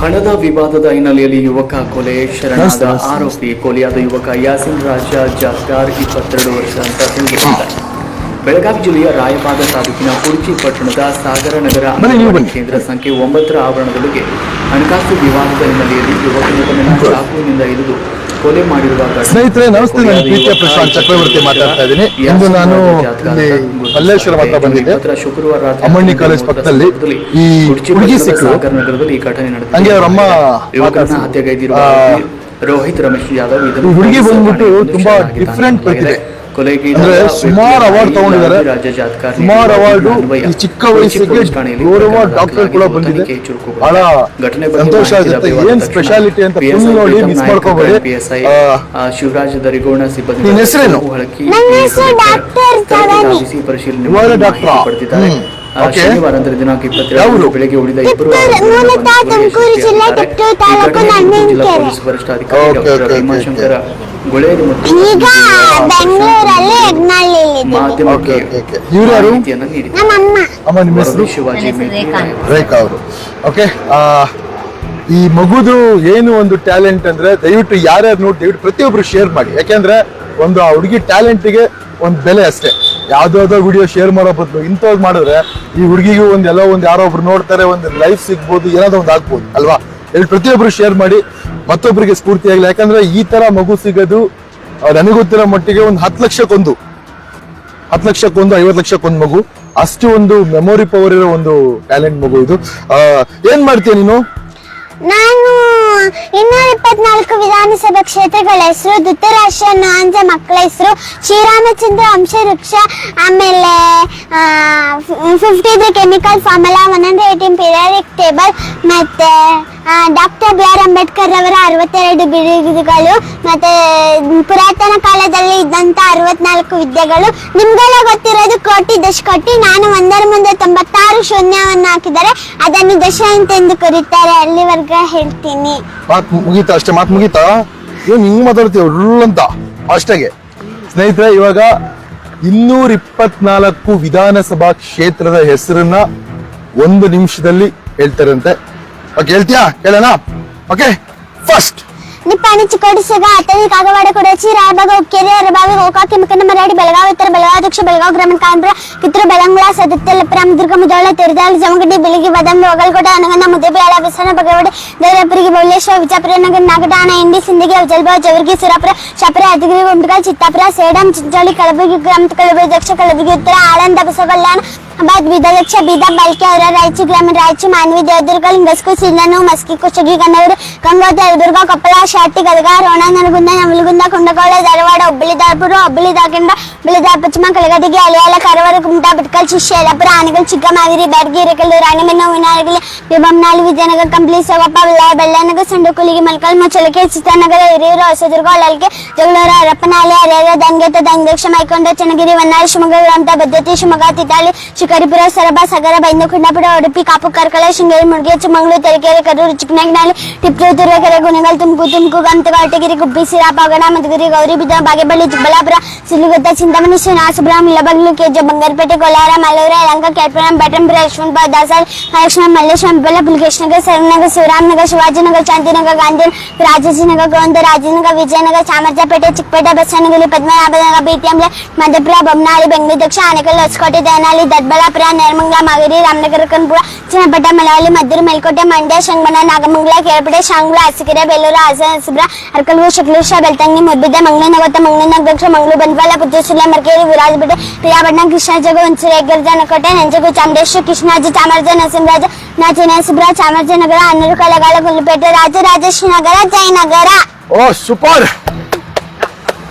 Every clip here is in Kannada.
ಹಣದ ವಿವಾದದ ಹಿನ್ನೆಲೆಯಲ್ಲಿ ಯುವಕ ಕೊಲೆ ಶರಣಾದ ಆರೋಪಿ ಕೊಲೆಯಾದ ಯುವಕ ಯಾಸಿನ್ ರಾಜ ಜಾಸ್ಕಾರ್ ಇಪ್ಪತ್ತೆರಡು ವರ್ಷ ಅಂತ ಬೆಳಗಾವಿ ಜಿಲ್ಲೆಯ ರಾಯಬಾಗ ತಾಲೂಕಿನ ಕುರ್ಚಿ ಪಟ್ಟಣದ ಸಾಗರ ನಗರ. ಕೇಂದ್ರ ಸಂಖ್ಯೆ ಒಂಬತ್ತರ ಆವರಣದೊಳಗೆ ಹಣಕಾಸು ವಿವಾದದ ಹಿನ್ನೆಲೆಯಲ್ಲಿ ಯುವಕನೊಬ್ಬನನ್ನು ಚಾಕುವಿನಿಂದ ಇರಿದು ಕೊಲೆ ಮಾಡಿರುವ ಘಟನೆ ಸ್ನೇಹಿತರೆ ನಮಸ್ತೆ ನಾನು ಪ್ರೀತಿಯ ಪ್ರಶಾಂತ್ ಚಕ್ರವರ್ತಿ ಮಾತಾಡ್ತಾ ಇದ್ದೀನಿ. ಇಂದು ನಾನು ಇಲ್ಲಿ ಮಲ್ಲೇಶ್ವರ ಹತ್ರ ಬಂದಿದ್ದೆ. ಶುಕ್ರವಾರ ಅಮ್ಮಣ್ಣಿ ಕಾಲೇಜ್ ಪಕ್ಕದಲ್ಲಿ ಈ ಹುಡುಗಿ ಸಿಕ್ಕರು. ನಗರದಲ್ಲಿ ಈ ಘಟನೆ ನಡೆದಿದೆ. ಹಂಗೆ ಅವರಮ್ಮ ಅಮ್ಮ ಯುವಕರನ್ನ ಹತ್ಯೆಗೈದಿರುವ ರೋಹಿತ್ ರಮೇಶ್ ಯಾದವ್ ಹುಡುಗಿ ಬಂದ್ಬಿಟ್ಟು ತುಂಬಾ ಡಿಫ್ರೆಂಟ್. ಕೊಲೆಗೆ ಅಂದ್ರೆ ಸುಮಾರು ಅವಾರ್ಡ್ ತಗೊಂಡಿದ್ದಾರೆ. ರಾಜ್ಯ ಜಾತ್ಕಾರ್ ಸುಮಾರು ಅವಾರ್ಡು ಈ ಚಿಕ್ಕ ವಯಸ್ಸಿಗೆ ಗೌರವ ಡಾಕ್ಟರ್ ಕೂಡ ಬಂದಿದೆ. ಬಹಳ ಘಟನೆ ಸಂತೋಷ ಆಗುತ್ತೆ. ಏನ್ ಸ್ಪೆಷಾಲಿಟಿ ಅಂತ ನೋಡಿ ಮಿಸ್ ಮಾಡ್ಕೋಬೇಡಿ. ಶಿವರಾಜ್ ದರಿಗೋಣ ಸಿಬ್ಬಂದಿ ನಿನ್ನ ಹೆಸರೇನು? ಪರಿಶೀಲನೆ ಡಾಕ್ಟ್ರಾ? ಶನಿವಾರ ಅಂದರೆ ದಿನಾಂಕ ಯಾವರು? ಇಪ್ಪತ್ತೆರಡು ಬೆಳಗ್ಗೆ ಉಳಿದ ಇಬ್ಬರು. ಜಿಲ್ಲೆ. ಪೊಲೀಸ್ ವರಿಷ್ಠಾಧಿಕಾರಿ okay, okay, okay, Bhimashankar Guleri ಮತ್ತು ಈಗ ಬೆಂಗಳೂರಲ್ಲಿ ಹೆಗ್ನಳ್ಳಿಲಿದ್ದೀನಿ ಮಾಧ್ಯಮಕ್ಕೆ? ಮಾಹಿತಿಯನ್ನು ಶಿವಾಜಿ ರೇಖಾ ಅವರು. ಓಕೆ ಈ ಮಗುದು ಏನು ಒಂದು ಟ್ಯಾಲೆಂಟ್ ಅಂದ್ರೆ ದಯವಿಟ್ಟು ಯಾರ್ಯಾರು ನೋಡಿ ದಯವಿಟ್ಟು ಪ್ರತಿಯೊಬ್ರು ಶೇರ್ ಮಾಡಿ. ಯಾಕೆಂದ್ರೆ ಒಂದು ಆ ಹುಡುಗಿ ಟ್ಯಾಲೆಂಟ್ಗೆ ಒಂದು ಬೆಲೆ ಅಷ್ಟೇ. ಯಾವ್ದಾವ್ದೋ ವಿಡಿಯೋ ಶೇರ್ ಮಾಡೋ ಬದಲು ಇಂಥವ್ರು ಮಾಡಿದ್ರೆ ಈ ಹುಡುಗಿಗೂ ಒಂದು ಎಲ್ಲೋ ಒಂದು ಯಾರೋ ಒಬ್ರು ನೋಡ್ತಾರೆ, ಒಂದು ಲೈಫ್ ಸಿಗ್ಬೋದು, ಏನಾದ್ರು ಒಂದು ಆಗ್ಬೋದು, ಅಲ್ವಾ? ಹೇಳಿ ಪ್ರತಿಯೊಬ್ಬರು ಶೇರ್ ಮಾಡಿ ಮತ್ತೊಬ್ಬರಿಗೆ ಸ್ಫೂರ್ತಿ ಆಗಲಿ ಯಾಕಂದ್ರೆ ಈ ತರ ಮಗು ಸಿಗೋದು ಗೊತ್ತಿರೋ ಮಟ್ಟಿಗೆ ಒಂದು ಹತ್ತು ಲಕ್ಷಕ್ಕೊಂದು ಹತ್ತು ಲಕ್ಷಕ್ಕೊಂದು, ಐವತ್ತು ಲಕ್ಷಕ್ಕೊಂದು ಮಗು. ಅಷ್ಟು ಒಂದು ಮೆಮೊರಿ ಪವರ್ ಇರೋ ಒಂದು ಟ್ಯಾಲೆಂಟ್ ಮಗು ಇದು. ಏನ್ ಮಾಡ್ತೀಯ ನೀನು? ನಾನು ಇನ್ನೂರ ಇಪ್ಪತ್ನಾಲ್ಕು ವಿಧಾನಸಭಾ ಕ್ಷೇತ್ರಗಳ ಹೆಸರು ಧೃತರಾಷ್ಟ್ರ ನಾಂಜ ಮಕ್ಕಳ ಹೆಸರು, ಶ್ರೀರಾಮಚಂದ್ರ ವಂಶವೃಕ್ಷ, ಆಮೇಲೆ fifty three chemical formula, one hundred eighteen periodic table, ಮತ್ತೆ ಡಾಕ್ಟರ್ ಬಿ ಆರ್ ಅಂಬೇಡ್ಕರ್ ಅವರ ಅರವತ್ತೆರಡು ಬಿರುದುಗಳು ಮತ್ತೆ ಪುರಾತನ ಕಾಲದಲ್ಲಿ ಇದ್ದಂತ ಅರವತ್ನಾಲ್ಕು ವಿದ್ಯೆಗಳು. ನಿಮ್ಗೆಲ್ಲ ಗೊತ್ತಿರೋದು ಕೋಟಿ ದಶ ಕೋಟಿ. ನಾನು ಒಂದರ ಮುಂದೆ ತೊಂಬತ್ತಾರು ಶೂನ್ಯವನ್ನು ಹಾಕಿದರೆ ಅದನ್ನು ದಶ ಅಂತೆಂದು ಕರೀತಾರೆ. ಅಲ್ಲಿವರೆಗೆ ಹೇಳ್ತೀನಿ. ಮಾತ್ ಮುಗೀತಾ ಅಷ್ಟೇ, ಮಾತು ಮುಗೀತಾ? ಏನ್ ಹಿಂಗ್ ಮಾತಾಡ್ತೀವಿ ಅಂತ? ಅಷ್ಟಾಗೆ. ಸ್ನೇಹಿತರೆ, ಇವಾಗ ಇನ್ನೂರ ಇಪ್ಪತ್ನಾಲ್ಕು ವಿಧಾನಸಭಾ ಕ್ಷೇತ್ರದ ಹೆಸರನ್ನ ಒಂದು ನಿಮಿಷದಲ್ಲಿ ಹೇಳ್ತಾರಂತೆ. ಓಕೆ ಹೇಳ್ತೀಯಾ ಹೇಳೋಣ ಓಕೆ ಫಸ್ಟ್ ನಿಪ್ಪಾಣಿ ಚಿಕ್ಕೋಡಿ ಸಗ ಅತನಿ ಕಾಗವಾಡ ಕೊಡಚಿ ರಾಯಬಾಗ ಉಕ್ಕೇರಿ ಅರಬಾವಿ ಗೋಕಾಕಿ ಮುಖಂಡ ಮರಾಡಿ, ಬೆಳಗಾವಿ, ಉತ್ತರ ಬೆಳಗಾವಿ ಅಧ್ಯಕ್ಷ ಬೆಳಗಾವಿ ಗ್ರಾಮ ಕಾನ್ಪುರ ಕಿತ್ತೂರು, ಬೆಳಂಗುಳ ಲಪ್ರಾಮ ದುರ್ಗ ಮುದೋಳ ತಿರುದಾಳಿ, ಜಮಗಡ್ಡಿ, ಬೆಳಗಿ, ಬದಾಮಿ ಒಗಲ್ಕೋಟೆ ಅನಗಂದ ಮುದ್ದೇಬೇಳ ವಿಸನ ಬಗವಡೆ, ದೇವರಪುರಿಗೆ ಬೌಲೇಶ್ವರ ವಿಜಾಪುರ, ನಗರ ನಾಗಟಾಣ ಇಂಡಿ ಸಿಂದಿಗೆ ಜಲ್ಬಾ ಜವರ್ಗಿ, ಸುರಾಪುರ, ಶಾಪುರ, ಅದಿಗಿರಿ ಗುಂಟಕಲ್ ಚಿತ್ತಾಪುರ, ಸೇಡಂ, ಚಿಂಚೋಳಿ ಕಲಬುರಗಿ ಗ್ರಾಮ ಕಲಬುರಗಿ ದಕ್ಷ ಕಲಬುರಗಿ ಉತ್ತರ, ಆಳಂದ ಬಸವಕಲ್ಯಾಣ ಬಾದ್ ವಿಧಲಕ್ಷ ಬೀದಾ ಬಲ್ಕೆ ಅವರ ರಾಯಚೂರು ಗ್ರಾಮೀಣ ರಾಯಚೂರು ಮಾನ್ವಿ ದೇವದುರ್ಗ ಲಿಂಗಸ್ಕು ಸಿನ್ನನು ಮಸ್ಕಿ ಕುಷ್ಟಗಿ ಕನ್ನೂರು ಗಂಗೋತ್ರಿ ಯಲಬುರ್ಗ ಕೊಪ್ಪಳ ಶಾಟಿ ಗದಗ ರೋಣ ನರಗುಂದ ನವಲಗುಂದ ಕುಂದಗೋಳ ಧಾರವಾಡ ಹುಬ್ಬಳ್ಳಿ ಧಾರಪುರ ಹುಬ್ಬಳ್ಳಿ ಧಾರಕಂಡ ಹುಬ್ಬಳ್ಳಿ ಧಾರಪಚ್ಚಿಮ ಕಲಗದಗಿ ಅಲಿಯಾಲ ಕರವಾರ ಕುಮಟಾ ಬಿಟ್ಕಲ್ ಶಿಷ್ಯ ಯಲಪುರ ಆನೆಗಲ್ ಚಿಕ್ಕಮಾವಿರಿ ಬ್ಯಾಡಗಿ ಇರಕಲ್ಲು ರಾಣಿಬೆನ್ನ ವಿನಾರಗಲಿ ಬಿಬಂನಾಲ್ ವಿಜಯನಗರ ಕಂಪ್ಲಿ ಸವಪ್ಪ ಬಳ್ಳಾರಿ ಬೆಳ್ಳನಗರ ಸಂಡುಕುಲಿಗೆ ಮಲ್ಕಲ್ ಮುಚ್ಚಲಕೆ ಚಿತ್ರನಗರ ಹಿರಿಯೂರು ಹೊಸದುರ್ಗ ಹೊಳಲ್ಕೆ ಜಗಳೂರು ಹರಪನಾಲೆ ಹರಿಹರ ದಂಗೆತ ದಂಗಕ್ಷ ಮೈಕೊಂಡ ಚನ್ನಗಿರಿ ಹೊನ್ನಾಳಿ ಶಿವಮೊಗ್ಗ ಗ್ರಾಮದ ಬದ್ಧತೆ ಶಿವಮೊಗ್ಗ ತಿದ್ದಾಳಿ ಶಿಕಾರಿಪುರ ಸೊರಬ ಸಗರ ಬೈಂದು ಕುಂಡಾಪುರ ಉಡುಪಿ ಕಾಪು ಕಾರ್ಕಳ ಶೃಂಗೇರಿ ಮುರುಗಿ ಚಿಕ್ಕಮಗಳೂರು ತರೀಕೆರೆ ಕರೂರು ಚಿಕ್ಕನಗನಹಳ್ಳಿ ಟಿಪ್ಪು ತುರುವೇಕೆರೆ ಗುಣಗಲ್ ತುಮಕೂರು ತುಮಕೂರು ಗಂತಗ ಅಟಗಿರಿ ಗುಬ್ಬಿ ಸಿರಾಪ ಗಣ ಮಧುಗಿರಿ ಗೌರಿಬಿದ ಬಾಗೇಪಲ್ಲಿ ಚಿಕ್ಕಬಳ್ಳಾಪುರ ಸಿಲುಗುತ್ತ ಚಿಂತಾಮಣಿ ಶ್ರೀನಿವಾಸಪುರಂ ಇಲ್ಲಬಗ್ಲು ಕೆಜೆ ಬಂಗಾರಪೇಟೆ ಕೋಲಾರ ಮಲ್ಲೂರ ಯಲಂಕ ಕ್ಯಾಟ್ಪುರಂ ಬೆಟಂಪುರ ಯಶವಂತಪುರ ದಾಸಲ್ ಮಹಾಲಕ್ಷ್ಮಿ ಮಲ್ಲೇಶ್ವರ ಬೆಲ್ಲ ಪುಲಕೇಶ್ ನಗರ್ ಸರನಗರ್ ಶಿವರಾಮನಗರ್ ಶಿವಾಜಿನಗರ್ ಶಾಂತಿನಗರ್ ಗಾಂಧಿ ರಾಜಾಜಿನಗರ್ ಗೋವಿಂದ ರಾಜನಗರ್ ವಿಜಯನಗರ ಚಾಮರಾಜಪೇಟೆ ಚಿಕ್ಕಪೇಟೆ ಬಸವನಗುಳಿ ಪದ್ಮನಾಭನಗರ ಬಿಟಿಎಂಲೆ ಮಧ್ಯಪುರ ಬೊಮ್ಮನಾಳಿ ಬೆಂಗಳೂರು ದಕ್ಷಿಣ ಆನೇಕಲ್ ಹೊಸಕೋಟೆ ದೇವನಹಳ್ಳಿ మల్లాపుర నేర్మంగళ మగరి రామనగరకన్పుర చిన్నపట్ట మలవల్లి మద్దూరు మెల్కోట మండ్య శంగమణ నాగమంగళ కేరపట శాంగుల అసికిర బెల్లూరు ఆసనసుబ్ర అర్కలు శుక్లేష బెల్తంగి ముద్బిద్ద మంగళ నగత మంగళ నగక్ష మంగళ బండ్వాల పుత్తూసుల మర్కేరి విరాజపేట ప్రియాపట్నం కృష్ణాజగ ఉంచిరేగర్ జనకోట నెంజగు చామరేశ్వర చామరాజ నరసింహరాజ నా చిన్నసుబ్ర చామరాజ నగర కలగాల గుల్లిపేట Rajarajeshwari Nagara Jayanagar oh super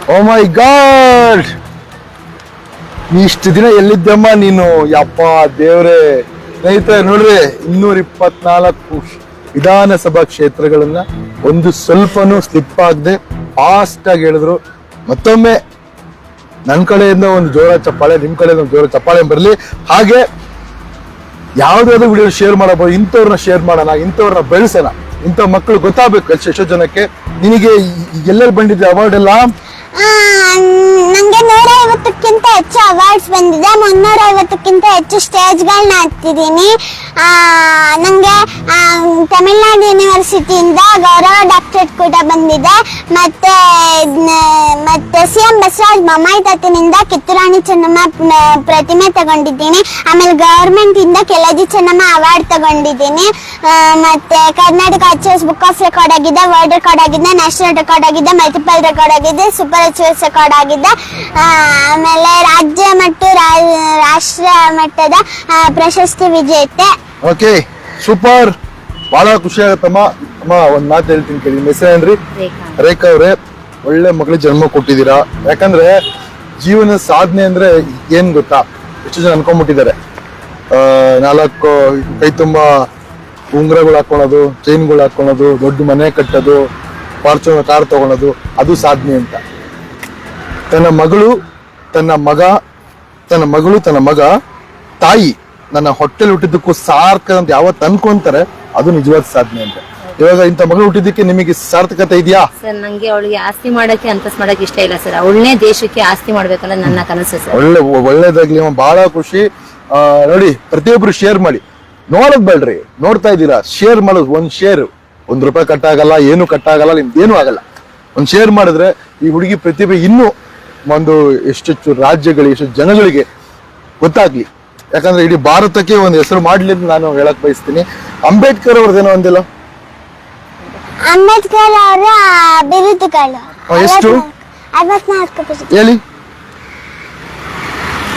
oh my god ಇಷ್ಟು ದಿನ ಎಲ್ಲಿದ್ದಮ್ಮ ನೀನು? ಯಪ್ಪ ದೇವ್ರೆ. ಸ್ನೇಹಿತ ನೋಡ್ರಿ ಇನ್ನೂರ ಇಪ್ಪತ್ನಾಲ್ಕು ವಿಧಾನಸಭಾ ಕ್ಷೇತ್ರಗಳನ್ನ ಒಂದು ಸ್ವಲ್ಪನೂ ಸ್ಲಿಪ್ ಆಗದೆ ಫಾಸ್ಟ್ ಆಗಿ ಹೇಳಿದ್ರು. ಮತ್ತೊಮ್ಮೆ ನನ್ನ ಕಡೆಯಿಂದ ಒಂದು ಜೋರ ಚಪ್ಪಾಳೆ ನಿಮ್ಮ ಕಡೆಯಿಂದ ಒಂದು ಜೋರ ಚಪ್ಪಾಳೆ ಬರಲಿ. ಹಾಗೆ ಯಾವ್ದಾದ್ರು ವಿಡಿಯೋ ಶೇರ್ ಮಾಡಬಹುದು, ಇಂಥವ್ರನ್ನ ಶೇರ್ ಮಾಡೋಣ, ಇಂಥವ್ರನ್ನ ಬೆಳೆಸೋಣ. ಇಂಥ ಮಕ್ಕಳು ಗೊತ್ತಾಗಬೇಕು ಎಷ್ಟೋ ಜನಕ್ಕೆ. ನಿನಗೆ ಎಲ್ಲೆಲ್ಲಿ ಬಂದಿದ್ದೆ ಅವಾರ್ಡ್ ಎಲ್ಲ ನೂರೈವತ್ತಕ್ಕಿಂತ ನೂರ ಐವತ್ತಕ್ಕಿಂತ ಹೆಚ್ಚು ಅವಾರ್ಡ್ಸ್ ಬಂದಿದೆ. ಮುನ್ನೂರ ಐವತ್ತಕ್ಕಿಂತ ಹೆಚ್ಚು ಸ್ಟೇಜ್ಗಳನ್ನ ಹತ್ತಿದ್ದೀನಿ ನನಗೆ ನಂಗೆ ತಮಿಳ್ನಾಡು ಯೂನಿವರ್ಸಿಟಿಯಿಂದ ಗೌರವ ಡಾಕ್ಟರೇಟ್ ಕೂಡ ಬಂದಿದೆ. ಮತ್ತೆ ಮತ್ತು ಸಿ ಎಂ ಬಸವರಾಜ್ ಬೊಮ್ಮಾಯಿ ತಾತನಿಂದ ಕಿತ್ತೂರಾಣಿ ಚೆನ್ನಮ್ಮ ಪ್ರತಿಮೆ ತಗೊಂಡಿದ್ದೀನಿ. ಆಮೇಲೆ ಗೌರ್ಮೆಂಟಿಂದ ಕೆಳದಿ ಚೆನ್ನಮ್ಮ ಅವಾರ್ಡ್ ತಗೊಂಡಿದ್ದೀನಿ. ಮತ್ತು Karnataka achieves book of record ಆಗಿದೆ ವರ್ಲ್ಡ್ ರೆಕಾರ್ಡ್ ಆಗಿದೆ ನ್ಯಾಷನಲ್ ರೆಕಾರ್ಡ್ ಆಗಿದೆ ಮಲ್ಟಿಪಲ್ ರೆಕಾರ್ಡ್ ಆಗಿದೆ ಸೂಪರ್ ಅಚೀವ್ಸ್ ರೆಕಾರ್ಡ್ ಆಗಿದೆ ಆಮೇಲೆ ರಾಜ್ಯ ಮತ್ತು ರಾ- ರಾಷ್ಟ್ರ ಮಟ್ಟದ ಪ್ರಶಸ್ತಿ ವಿಜೇತೆ. ಓಕೆ ಸೂಪರ್ ಬಹಳ ಖುಷಿ ಆಗತ್ತಮ್ಮ ಅಮ್ಮ. ಒಂದ್ ಮಾತು ಹೇಳ್ತೀನಿ ಕೇಳಿ. ಮೆಸೇಜ್ ಏನ್ರಿ? ರೇಖಾ. ಅವ್ರೆ ಒಳ್ಳೆ ಮಗಳಿಗೆ ಜನ್ಮ ಕೊಟ್ಟಿದ್ದೀರಾ? ಯಾಕಂದ್ರೆ ಜೀವನ ಸಾಧನೆ ಅಂದ್ರೆ ಏನ್ ಗೊತ್ತಾ? ಎಷ್ಟು ಜನ ಅನ್ಕೊಂಡ್ಬಿಟ್ಟಿದ್ದಾರೆ. ಆ, ನಾಲ್ಕು ಕೈ ತುಂಬಾ ಉಂಗ್ರಗಳು ಹಾಕೊಳ್ಳೋದು ಚೈನ್ಗಳು ಹಾಕೊಳ್ಳೋದು ದೊಡ್ಡ ಮನೆ ಕಟ್ಟೋದು ಫಾರ್ಚುನರ್ ಕಾರ್ ತಗೊಳೋದು ಅದು ಸಾಧನೆ ಅಂತ. ತನ್ನ ಮಗಳು ತನ್ನ ಮಗ ತನ್ನ ಮಗಳು ತನ್ನ ಮಗ ತಾಯಿ ನನ್ನ ಹೊಟ್ಟೆಲಿ ಹುಟ್ಟಿದ್ದಕ್ಕೂ ಸಾರ್ಥಕ ಅಂತ ಯಾವತ್ತು ಅನ್ಕೊಂತಾರೆ ಅದು ನಿಜವಾದ ಸಾಧನೆ ಅಂತ. ಇವಾಗ ಇಂಥ ಮಗಳು ಹುಟ್ಟಿದ್ದಕ್ಕೆ ನಿಮಗೆ ಸಾರ್ಥಕತೆ ಇದೆಯಾ? ಸರ್ ನಂಗೆ ಅವಳಿಗೆ ಆಸ್ತಿ ಮಾಡಕ್ಕೆ ಅಂತಸ್ ಮಾಡಕ್ಕೆ ಇಷ್ಟ ಇಲ್ಲ ಸರ್. ಅವಳನ್ನೇ ದೇಶಕ್ಕೆ ಆಸ್ತಿ ಮಾಡ್ಬೇಕನ್ನೋದು ನನ್ನ ಕನಸು ಸರ್. ಒಳ್ಳೆ ಒಳ್ಳೇದಾಗ್ಲಿ ಅಮ್ಮ ಬಹಳ ಖುಷಿ. ಆ, ನೋಡಿ ಪ್ರತಿಯೊಬ್ರು ಶೇರ್ ಮಾಡಿ. ನೋಡೋದ್ ಬೇಡ್ರಿ ನೋಡ್ತಾ ಇದ್ದೀರಾ? ಶೇರ್ ಮಾಡೋದು ಒಂದ್ ಶೇರ್ ಒಂದ್ ರೂಪಾಯಿ ಕಟ್ಟಾಗಲ್ಲ ಏನು ಕಟ್ಟಾಗಲ್ಲ ನಿಮ್ದು ಏನು ಆಗಲ್ಲ. ಒಂದ್ ಶೇರ್ ಮಾಡಿದ್ರೆ ಈ ಹುಡುಗಿ ಪ್ರತಿಭೆ ಇನ್ನೂ ಒಂದು ಎಷ್ಟೆಷ್ಟು ರಾಜ್ಯಗಳು ಎಷ್ಟು ಜನಗಳಿಗೆ ಗೊತ್ತಾಗ್ಲಿ. ಯಾಕಂದ್ರೆ ಇಡೀ ಭಾರತಕ್ಕೆ ಒಂದು ಹೆಸರು ಮಾಡ್ಲಿ ಅಂತ ನಾನು ಹೇಳಕ್ ಬಯಸ್ತೀನಿ. ಅಂಬೇಡ್ಕರ್ ಅವ್ರದ್ದೇನೋ ಒಂದಿಲ್ಲ. ಅಂಬೇಡ್ಕರ್ ಅವರ ಬಿರುದುಗಳು ಕಾಲ ಎಷ್ಟು? ಅರವತ್ನಾಲ್ಕು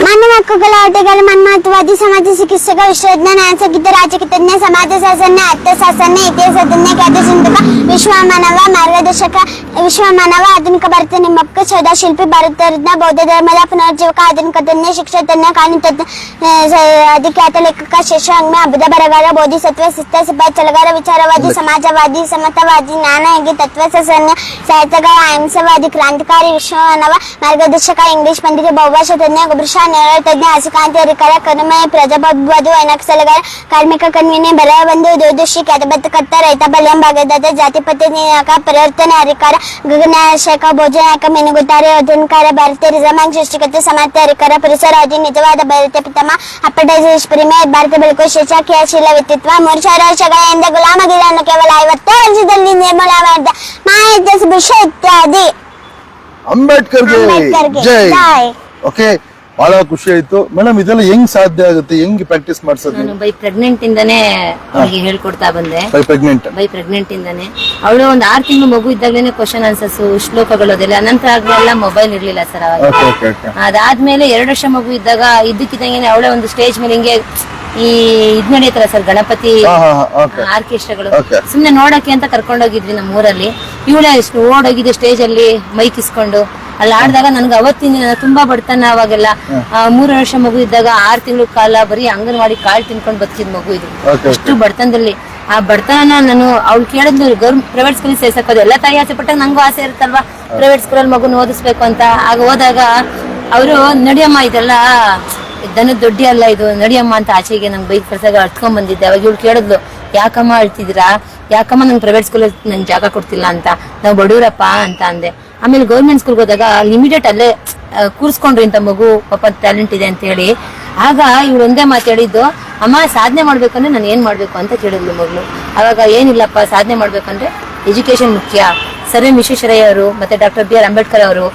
ಬಿರುದು ಹೇಳಿ ಮಾನವ ಹಕ್ಕುಗಳ ಹೋಟೆಗಳು ಮನ್ಮಹತ್ವವಾದಿ ಸಮಾಜ ಚಿಕಿತ್ಸಕ ವಿಶ್ವವಿಜ್ಞಾನ ಸಂಗೀತ ರಾಜಕೀಯ ಸಮಾಜ ಶಾಸನ ಅರ್ಥಶಾಸ್ತ್ರ ಇತಿಹಾಸಜ್ಞ ಖ್ಯಾತ ಚಿಂತಕ ವಿಶ್ವ ಮಾನವ ಮಾರ್ಗದರ್ಶಕ ವಿಶ್ವ ಮಾನವ ಆಧುನಿಕ ಭಾರತ ನಿಮ್ಮಕ್ಕ ಸೌಧ ಶಿಲ್ಪಿ ಭಾರತ ರತ್ನ ಬೌದ್ಧ ಧರ್ಮದ ಪುನರ್ಜೀವಕ ಆಧುನಿಕ ತಜ್ಞ ಶಿಕ್ಷಣ ತಜ್ಞ ಕಾನೂನು ತಜ್ಞ ಆ, ಸ- ಅಧಿಖ್ಯಾತ ಲೇಖಕ ಶಶಾಂಗ ಅಬುಧ ಬರಗಾರ ಬೋಧಿಸತ್ವ ಸಿಸ್ತ ಸಿಪಾಯಿ ಚಲಗಾರ ವಿಚಾರವಾದಿ ಸಮಾಜವಾದಿ ಸಮತಾವಾದಿ ಜ್ಞಾನಯೋಗಿ ತತ್ವಸನ್ಯ ಸಾಹಿತ್ಯಗಾರ ಅಹಿಂಸವಾದಿ ಕ್ರಾಂತಿಕಾರಿ ವಿಶ್ವ ಮಾನವ ಮಾರ್ಗದರ್ಶಕ ಇಂಗ್ಲಿಷ್ ಪಂಡಿತ ಬಹುಭಾಷಾ ತಜ್ಞ ಗುಬ್ರಷಾ ನೇರ ತಜ್ಞ ಹಸಿಕಾಂತಿ ಅಧಿಕಾರ ಕನುಮಯ ಪ್ರಜಾಪ್ರಭುತ್ವದು ಐನಕ್ ಸಲಗಾರ ಕಾರ್ಮಿಕ ಕನ್ವಿನಿ ಬಲ ಬಂಧು ದೂರದೃಷ್ಟಿ ಖ್ಯಾತಬದ್ಧಕರ್ತ ರೈತ ಬಲ್ಯಂ ಭಾಗದ ಜಾತಿಪತಿ ನಿಯಾಮಕ ಪರಿವರ್ತನೆ ಅಧಿಕಾರ ಗಗನಾಶಕ ಭೋಜನಾಯಕ ಮೆನುಗುತ್ತಾರೆ ಅಧುನಕಾರ ಭಾರತೀಯ ರಿಸರ್ವ್ ಬ್ಯಾಂಕ್ ಸೃಷ್ಟಿಕರ್ತ ಸಮಾಜ ಅಧಿಕಾರ ಪರಿಸರ ಅಧಿ ನಿಜವಾದ ಭಾರತ ಪಿತಮ ಅಪ್ಪಟೈಸ್ ಪ್ರಿಮೆ ಭಾರತ ಬೆಳಕು ಶಿಕ್ಷ ಕ್ರಿಯಾಶೀಲ ವ್ಯಕ್ತಿತ್ವ ಮೂರು ಸಾವಿರ ವರ್ಷಗಳ ಹಿಂದೆ ಗುಲಾಮಗಿರಿಯನ್ನು ಕೇವಲ ಐವತ್ತು ವರ್ಷದಲ್ಲಿ ನಿರ್ಮೂಲ ಮಾಡಿದ ಮಾಹಿತಿ ಇತ್ಯಾದಿ. ಅಂಬೇಡ್ಕರ್ಗೆ ಜೈ. ಓಕೆ. ಬಹಳ ಖುಷಿ ಆಯ್ತು. ಮೇಡಮ್ ಇದೆಲ್ಲ ಹೆಂಗ್ ಸಾಧ್ಯ ಆಗುತ್ತೆ? ಹೆಂಗ್ ಪ್ರಾಕ್ಟೀಸ್ ಮಾಡ್ಸೋದು? ನಾನು ಬೈ ಪ್ರೆಗ್ನೆಂಟ್ ಇಂದಾನೆ ಅವಳಿಗೆ ಹೇಳ್ಕೊಡ್ತಾ ಬಂದೆ. ಬೈ ಪ್ರೆಗ್ನೆಂಟ್ ಬೈ ಪ್ರೆಗ್ನೆಂಟ್ ಇಂದಾನೆ. ಅವಳು ಒಂದ್ ಆರ್ ತಿಂಗಳು ಮಗು ಇದ್ದಾಗ್ಲೇನೆ ಕ್ವಶನ್ ಆನ್ಸರ್ಸ್ ಶ್ಲೋಕಗಳು ಅದೆಲ್ಲ. ಅನಂತರ ಆಗ್ಲೆಲ್ಲ ಮೊಬೈಲ್ ಇರ್ಲಿಲ್ಲ ಸರ್ ಅವಾಗ. ಓಕೆ ಓಕೆ ಓಕೆ ಅದಾದ್ಮೇಲೆ ಎರಡು ವರ್ಷ ಮಗು ಇದ್ದಾಗ ಇದ್ದಕ್ಕಿದ್ದಂಗೆ ಅವಳೇ ಒಂದು ಸ್ಟೇಜ್ ಮೇಲೆ ಹಿಂಗೆ ಈ ಇದ್ ನಡೀತಾರ ಸರ್ ಗಣಪತಿ ಹಾ ಹಾ ಓಕೆ ಆರ್ಕೆಸ್ಟ್ರಾಗಳು. Okay. ಸುಮ್ನೆ ನೋಡಕ್ಕೆ ಅಂತ ಕರ್ಕೊಂಡೋಗಿದ್ವಿ ನಮ್ಮ ಊರಲ್ಲಿ ಇವಳೇ ಎಷ್ಟು ಓಡೋಗಿದ್ದು ಸ್ಟೇಜ್ ಅಲ್ಲಿ ಮೈಕ್ ಇಸ್ಕೊಂಡು. ಅಲ್ಲಿ ಆಡಿದಾಗ ನನ್ಗೆ ಅವತ್ತಿನ ತುಂಬಾ ಬಡತನ ಅವಾಗೆಲ್ಲ ಮೂರು ವರ್ಷ ಮಗು ಇದ್ದಾಗ ಆರ್ ತಿಂಗಳು ಕಾಲ ಬರೀ ಅಂಗನವಾಡಿ ಕಾಳು ತಿನ್ಕೊಂಡು ಬದುಕಿದ್ ಮಗು ಇದು. ಅಷ್ಟು ಬಡತನದಲ್ಲಿ. ಆ ಬಡತನ ನಾನು ಅವ್ಳು ಕೇಳಿದ್ಲು ಗೌರ್ಮೆಂಟ್ ಪ್ರೈವೇಟ್ ಸ್ಕೂಲ್ ಸೇರ್ಸಕ್ಕೋದು ಎಲ್ಲ ತಾಯಿ ಆಸೆ ಪಟ್ಟಾಗ ನಂಗೂ ಆಸೆ ಇರುತ್ತಲ್ವಾ? ಪ್ರೈವೇಟ್ ಸ್ಕೂಲಲ್ಲಿ ಮಗುನ ಓದಿಸ್ಬೇಕು ಅಂತ. ಆಗ ಹೋದಾಗ ಅವರು ನಡಿಯಮ್ಮ ಇದೆಲ್ಲ ದನದ ದೊಡ್ಡಿ ಅಲ್ಲ ಇದು ನಡಿಯಮ್ಮ ಅಂತ ಆಚೆಗೆ ನಂಗೆ ಬೈಕ್ ಕಳ್ಸಾಗ ಅಳ್ಕೊಂಡ್ ಬಂದಿದ್ದೆ. ಅವಾಗ ಇವಳು ಕೇಳಿದ್ಲು ಯಾಕಮ್ಮ ಅಳ್ತಿದ್ದೀರಾ? ಯಾಕಮ್ಮ ನಂಗೆ ಪ್ರೈವೇಟ್ ಸ್ಕೂಲಲ್ಲಿ ನನ್ ಜಾಗ ಕೊಡ್ತಿಲ್ಲ ಅಂತ? ನಾವು ಬಡವರಪ್ಪ ಅಂತ ಅಂದೆ. ಆಮೇಲೆ ಗೌರ್ಮೆಂಟ್ ಸ್ಕೂಲ್ಗೆ ಹೋದಾಗ ಇಮಿಡಿಯೇಟ್ ಅಲ್ಲೇ ಕೂರಿಸ್ಕೊಂಡ್ರಿ ಇಂಥ ಮಗು, ಪಾಪ ಟ್ಯಾಲೆಂಟ್ ಇದೆ ಅಂತ ಹೇಳಿ. ಆಗ ಇವಳು ಒಂದೇ ಮಾತು ಹೇಳಿದ್ದು, ಅಮ್ಮ, ಸಾಧನೆ ಮಾಡ್ಬೇಕಂದ್ರೆ ನಾನು ಏನ್ ಮಾಡ್ಬೇಕು? ಅಂತ ಕೇಳಿದ್ಲು ಮಗಳು. ಅವಾಗ ಏನಿಲ್ಲಪ್ಪ, ಸಾಧನೆ ಮಾಡ್ಬೇಕಂದ್ರೆ ಎಜುಕೇಶನ್ ಮುಖ್ಯ. ಸರ್ ಎಂ ವಿಶ್ವೇಶ್ವರಯ್ಯ ಅವರು ಮತ್ತೆ ಡಾಕ್ಟರ್ ಬಿ ಆರ್ ಅಂಬೇಡ್ಕರ್ ಅವರು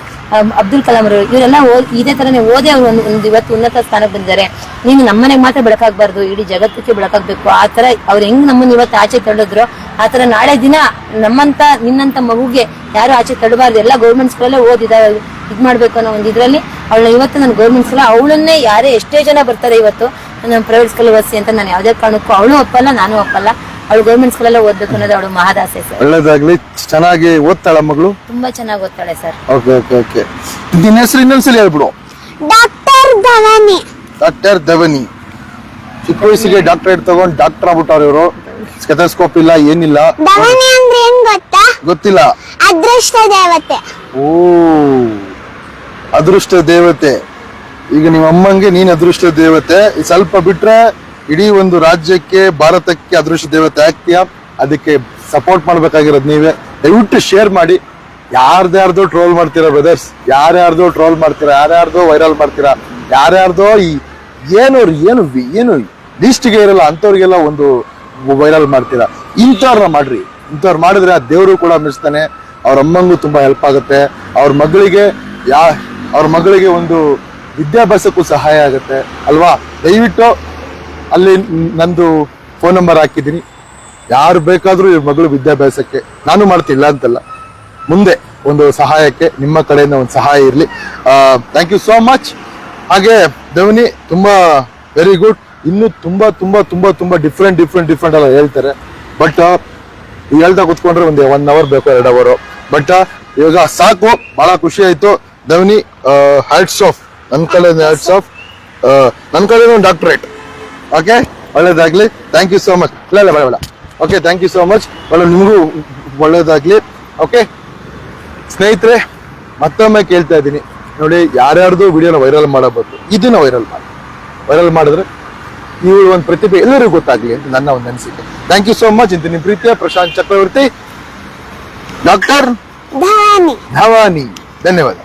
ಅಬ್ದುಲ್ ಕಲಾಂ ಅವರು, ಇವರೆಲ್ಲ ಇದೇ ತರನೇ ಓದೇ ಅವರು ಒಂದು ಇವತ್ತು ಉನ್ನತ ಸ್ಥಾನಕ್ಕೆ ಬಂದಿದ್ದಾರೆ. ನೀವು ನಮ್ಮನೆಗೆ ಮಾತ್ರ ಬೆಳಕಾಗಬಾರ್ದು, ಇಡೀ ಜಗತ್ತಕ್ಕೆ ಬೆಳಕಾಗಬೇಕು. ಆ ತರ ಅವ್ರು ಹೆಂಗ್ ನಮ್ಮನ್ನ ಇವತ್ತು ಆಚೆ ತಳ್ಳಿದ್ರು, ಆ ತರ ನಾಳೆ ದಿನ ನಮ್ಮಂತ, ನಿನ್ನಂತ ಮಗುಗೆ ಯಾರು ಆಚೆ ತಳ್ಳಬಾರ್ದು ಎಲ್ಲ ಗೌರ್ಮೆಂಟ್ ಸ್ಕೂಲಲ್ಲೇ ಓದಿದ ಇದ್ ಮಾಡ್ಬೇಕು ಅನ್ನೋ ಒಂದು ಇದ್ರಲ್ಲಿ ಅವಳನ್ನ ಇವತ್ತು ನಾನು ಗೌರ್ಮೆಂಟ್ ಸ್ಕೂಲ್ ಅವಳನ್ನೇ ಯಾರೇ ಎಷ್ಟೇ ಜನ ಬರ್ತಾರೆ ಇವತ್ತು ನಾನು ಪ್ರೈವೇಟ್ ಸ್ಕೂಲ್ ಓದಿಸಿ ಅಂತ ನಾನು ಯಾವುದೇ ಕಾರಣಕ್ಕೂ ಅವಳು ಒಪ್ಪಲ್ಲ, ನಾನು ಒಪ್ಪಲ್ಲ. ಅವಳು ಗೌರ್ಮೆಂಟ್ ಸ್ಕೂಲಲ್ಲೇ ಓದ್ಬೇಕು ಅನ್ನೋದು ಅವಳು ಮಹದಾಸೆ ಸರ್. ಒಳ್ಳೇದಾಗ್ಲಿ. ಚೆನ್ನಾಗಿ ಓದ್ತಾಳ ಮಗಳು? ತುಂಬಾ ಚೆನ್ನಾಗಿ ಓದ್ತಾಳೆ ಸರ್. Okay okay okay. ನಿನ್ನ ಹೆಸರು ಇನ್ನೊಂದ್ಸಲ ಹೇಳ್ಬಿಡು. ಡಾಕ್ಟರ್ ಧವನಿ. ಡಾಕ್ಟರ್ ಧವನಿ. ಚಿಕ್ಕ ವಯಸ್ಸಿಗೆ ಡಾಕ್ಟರೇಟ್ ತಗೊಂಡ್ ಡಾಕ್ಟರ್ ಆಗ್ಬಿಟ್ಟವ್ರು ಇವರು. ಸ್ಕೆಥೋಸ್ಕೋಪ್ ಇಲ್ಲ ಏನಿಲ್ಲ. ಧವನಿ ಅಂದ್ರೆ ಏನ್ ಗೊತ್ತಾ? ಗೊತ್ತಿಲ್ಲ. ಅದೃಷ್ಟ ದೇವತೆ. ಓ ಅದೃಷ್ಟ ದೇವತೆ. ಈಗ ನಿಮ್ಮ ಅಮ್ಮಂಗೆ ನೀನ್ ಅದೃಷ್ಟ ದೇವತೆ. ಈ ಸ್ವಲ್ಪ ಬಿಟ್ರೆ ಇಡೀ ಒಂದು ರಾಜ್ಯಕ್ಕೆ, ಭಾರತಕ್ಕೆ ಅದೃಶ್ಯ ದೇವತೆ ಆಗ್ತೀಯಾ? ಅದಕ್ಕೆ ಸಪೋರ್ಟ್ ಮಾಡ್ಬೇಕಾಗಿರೋದು ನೀವೇ. ದಯವಿಟ್ಟು ಶೇರ್ ಮಾಡಿ. ಯಾರ್ದಾರ್ದು ಟ್ರೋಲ್ ಮಾಡ್ತೀರಾ ಬ್ರದರ್ಸ್ ಯಾರ್ಯಾರ್ದು ಟ್ರೋಲ್ ಮಾಡ್ತೀರಾ? ಯಾರ್ಯಾರ್ದು ವೈರಲ್ ಮಾಡ್ತೀರಾ? ಯಾರ್ಯಾರ್ದೋ ಈ ಏನು ಏನು ಏನು ಲೀಸ್ಟ್ಗೆ ಇರಲ್ಲ, ಅಂಥವ್ರಿಗೆಲ್ಲ ಒಂದು ವೈರಲ್ ಮಾಡ್ತೀರಾ? ಇಂಥವ್ರನ್ನ ಮಾಡ್ರಿ. ಇಂಥವ್ರು ಮಾಡಿದ್ರೆ ಆ ದೇವರು ಕೂಡ ಮಿಸ್ತಾನೆ ಅವ್ರ ಅಮ್ಮಂಗೂ ತುಂಬ ಹೆಲ್ಪ್ ಆಗುತ್ತೆ. ಅವ್ರ ಮಗಳಿಗೆ ಯಾ, ಅವ್ರ ಮಗಳಿಗೆ ಒಂದು ವಿದ್ಯಾಭ್ಯಾಸಕ್ಕೂ ಸಹಾಯ ಆಗುತ್ತೆ. ಅಲ್ವಾ? ದಯವಿಟ್ಟು ಅಲ್ಲಿ ನಂದು ಫೋನ್ ನಂಬರ್ ಹಾಕಿದ್ದೀನಿ. ಯಾರು ಬೇಕಾದರೂ ಇವ್ರ ಮಗಳು ವಿದ್ಯಾಭ್ಯಾಸಕ್ಕೆ. ನಾನು ಮಾಡ್ತಿಲ್ಲ ಅಂತಲ್ಲ. ಮುಂದೆ ಒಂದು ಸಹಾಯಕ್ಕೆ, ನಿಮ್ಮ ಕಡೆಯಿಂದ ಒಂದು ಸಹಾಯ ಇರಲಿ. ಥ್ಯಾಂಕ್ ಯು ಸೋ ಮಚ್ ಹಾಗೆ ದೇವನಿ ತುಂಬ ವೆರಿ ಗುಡ್ ಇನ್ನೂ ತುಂಬ ತುಂಬ ತುಂಬ ತುಂಬ ಡಿಫ್ರೆಂಟ್ ಡಿಫ್ರೆಂಟ್ ಡಿಫ್ರೆಂಟ್ ಎಲ್ಲ ಹೇಳ್ತಾರೆ. ಬಟ್ ಹೇಳ್ತಾ ಕುತ್ಕೊಂಡ್ರೆ ಒಂದು ಒನ್ ಅವರ್ ಬೇಕು ಎರಡು ಅವರು ಬಟ್ ಇವಾಗ ಸಾಕು. ಬಹಳ ಖುಷಿ ಆಯಿತು. ದವನಿ ಹ್ಯಾಟ್ಸ್ ಆಫ್ ನನ್ನ ಕಡೆಯಿಂದ ಹ್ಯಾಟ್ಸ್ ಆಫ್ ನನ್ನ ಕಡೆಯಿಂದ ಒಂದು ಡಾಕ್ಟರೇಟ್ ಓಕೆ ಒಳ್ಳೇದಾಗ್ಲಿ. ಥ್ಯಾಂಕ್ ಯು ಸೋ ಮಚ್ ಇಲ್ಲ ಇಲ್ಲ ಬೇಡ ಬೇಡ. Okay thank you so much ಒಳ್ಳೆ ನಿಮಗೂ ಒಳ್ಳೇದಾಗ್ಲಿ. ಓಕೆ ಸ್ನೇಹಿತರೆ ಮತ್ತೊಮ್ಮೆ ಕೇಳ್ತಾ ಇದ್ದೀನಿ. ನೋಡಿ ಯಾರ್ಯಾರ್ದು ವಿಡಿಯೋನ ವೈರಲ್ ಮಾಡಬಹುದು. ಇದನ್ನ ವೈರಲ್ ಮಾಡಿ. ವೈರಲ್ ಮಾಡಿದ್ರೆ ನೀವು ಒಂದು ಪ್ರತಿಭೆ ಎಲ್ಲರಿಗೂ ಗೊತ್ತಾಗ್ಲಿ ಅಂತ ನನ್ನ ಒಂದು ಅನಿಸಿಕೆ. ಥ್ಯಾಂಕ್ ಯು ಸೋ ಮಚ್ ಇಂತ ನಿಮ್ಮ ಪ್ರೀತಿಯ ಪ್ರಶಾಂತ್ ಚಕ್ರವರ್ತಿ. ಡಾಕ್ಟರ್ ಧವಾನಿ. ಧನ್ಯವಾದ.